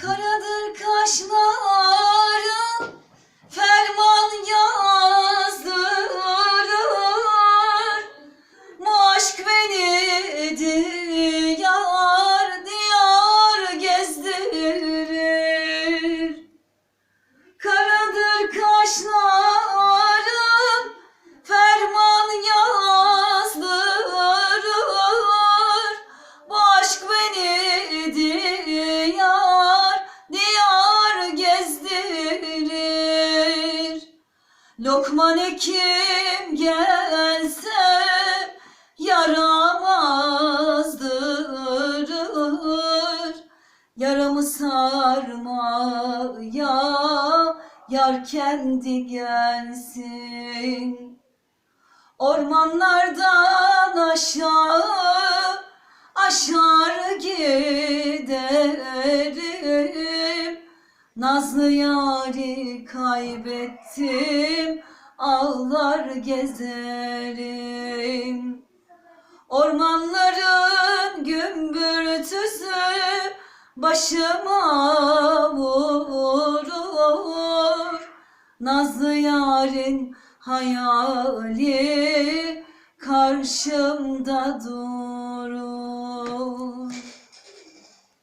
Karadır kaşların Lokman Hekim gelse yaramazdırır Yaramı sarmaya yar kendi gelsin. Ormanlardan aşağı aşağı giderim Nazlı yari kaybettim ağlar gezerim. Ormanların gümbürtüsü başıma vurur Nazlı yarın hayali karşımda durur